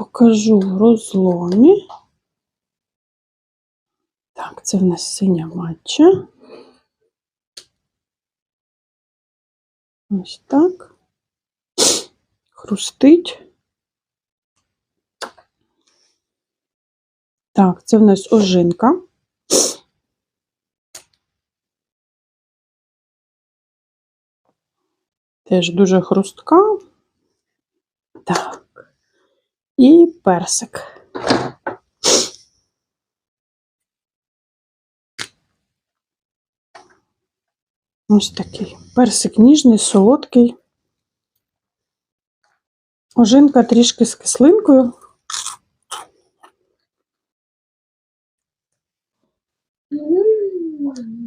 покажу в розломі. Так, це в нас синя матча. Ось так. Хрустить. Так, це в нас ожинка. Теж дуже хрустка. Так. І персик. Ось такий. Персик ніжний, солодкий. Ожинка трішки з кислинкою. М.